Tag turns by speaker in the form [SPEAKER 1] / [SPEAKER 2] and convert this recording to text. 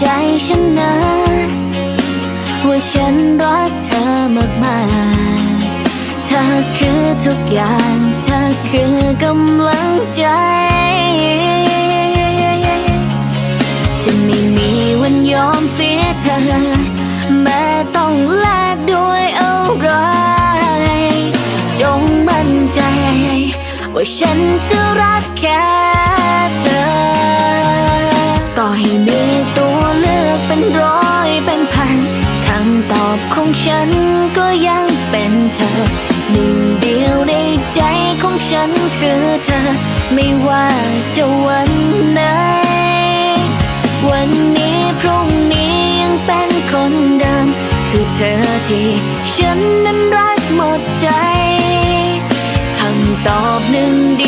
[SPEAKER 1] ฉันนะ ว่าฉันรักเธอมากๆเธอคือทุกอย่าง เธอคือกำลังใจ จะไม่มีวันยอมเสียเธอ แม้ต้องแลกด้วยอะไรจงมั่นใจ ว่าฉันจะรักแค่เธอ ต่อให้มี อบของฉันก็ยังเป็นเธอ หนึ่งเดียวในใจของฉันคือเธอ ไม่ว่าจะวันไหน วันนี้พรุ่งนี้ยังเป็นคนเดิม คือเธอที่ฉันนั้นรักหมดใจ คำตอบหนึ่งเดียว